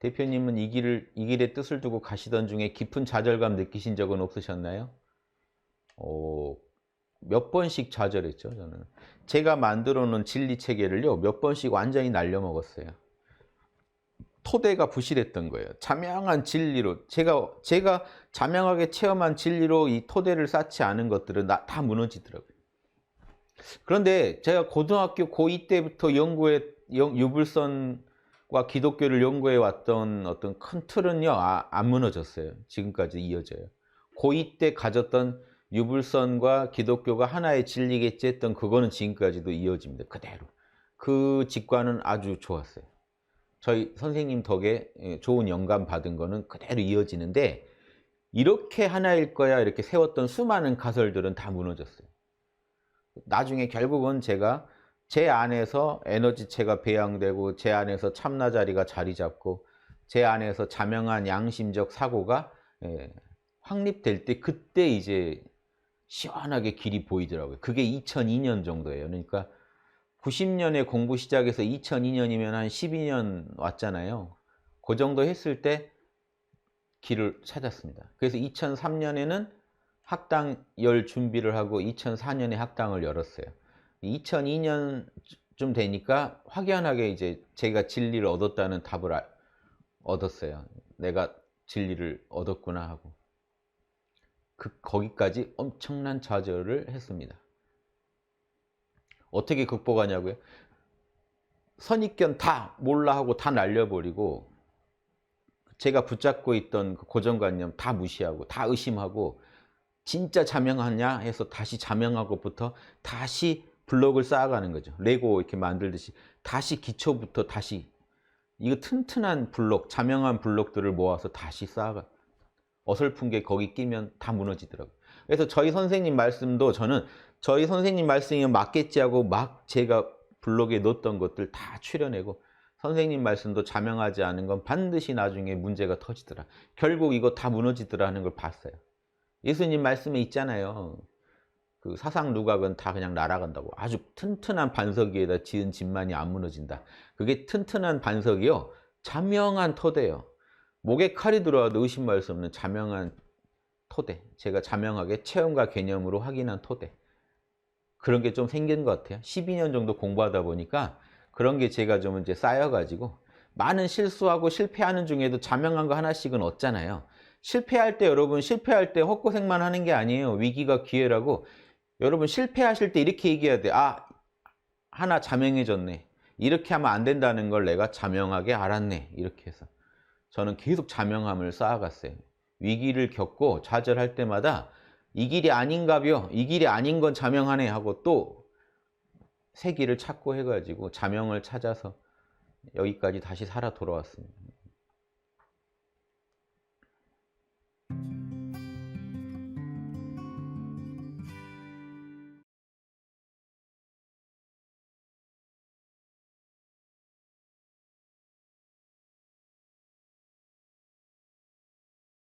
대표님은 이 길을 이 길의 뜻을 두고 가시던 중에 깊은 좌절감 느끼신 적은 없으셨나요? 어, 몇 번씩 좌절했죠, 저는. 제가 만들어 놓은 진리 체계를요, 몇 번씩 완전히 날려 먹었어요. 토대가 부실했던 거예요. 자명한 진리로 제가 제가 자명하게 체험한 진리로 이 토대를 쌓지 않은 것들은 나- 다 무너지더라고요. 그런데 제가 고등학교 고2 때부터 연구해 영- 유불선 과 기독교를 연구해 왔던 어떤 큰 틀은요 아, 안 무너졌어요. 지금까지 이어져요. 고2 때 가졌던 유불선과 기독교가 하나의 진리겠지 했던 그거는 지금까지도 이어집니다. 그대로. 그 직관은 아주 좋았어요. 저희 선생님 덕에 예, 좋은 영감 받은 거는 그대로 이어지는데 이렇게 하나일 거야 이렇게 세웠던 수많은 가설들은 다 무너졌어요. 나중에 결국은 제가 제 안에서 에너지체가 배양되고 제 안에서 참나 자리가 자리 잡고 제 안에서 자명한 양심적 사고가 예, 확립될 때 그때 이제 시원하게 길이 보이더라고요. 그게 2002년 정도예요. 그러니까 90년에 공부 시작해서 2002년이면 한 12년 왔잖아요. 그 정도 했을 때 길을 찾았습니다. 그래서 2003년에는 학당 열 준비를 하고 2004년에 학당을 열었어요. 2002년쯤 되니까 확연하게 이제 제가 진리를 얻었다는 답을 알- 얻었어요. 내가 진리를 얻었구나 하고. 그 거기까지 엄청난 좌절을 했습니다. 어떻게 극복하냐고요? 선입견 다 몰라 하고 다 날려버리고 제가 붙잡고 있던 그 고정관념 다 무시하고 다 의심하고 진짜 자명하냐 해서 다시 자명하고부터 다시 블록을 쌓아가는 거죠. 레고 이렇게 만들듯이 다시 기초부터 다시 이거 튼튼한 블록, 자명한 블록들을 모아서 다시 쌓아가. 어설픈 게 거기 끼면 다 무너지더라고요. 그래서 저희 선생님 말씀도 저는 저희 선생님 말씀이 맞겠지 하고 막 제가 블록에 넣었던 것들 다 추려내고 선생님 말씀도 자명하지 않은 건 반드시 나중에 문제가 터지더라. 결국 이거 다 무너지더라 하는 걸 봤어요. 예수님 말씀에 있잖아요. 그 사상 누각은 다 그냥 날아간다고. 아주 튼튼한 반석 위에다 지은 집만이 안 무너진다. 그게 튼튼한 반석이요. 자명한 토대요. 목에 칼이 들어와도 의심할 수 없는 자명한 토대. 제가 자명하게 체험과 개념으로 확인한 토대. 그런 게 좀 생긴 것 같아요. 12년 정도 공부하다 보니까 그런 게 제가 좀 이제 쌓여가지고 많은 실수하고 실패하는 중에도 자명한 거 하나씩은 얻잖아요. 실패할 때 여러분 실패할 때 헛고생만 하는 게 아니에요. 위기가 기회라고. 여러분 실패하실 때 이렇게 얘기해야 돼. 아 하나 자명해졌네. 이렇게 하면 안 된다는 걸 내가 자명하게 알았네. 이렇게 해서 저는 계속 자명함을 쌓아갔어요. 위기를 겪고 좌절할 때마다 이 길이 아닌가벼. 이 길이 아닌 건 자명하네 하고 또 새 길을 찾고 해가지고 자명을 찾아서 여기까지 다시 살아 돌아왔습니다.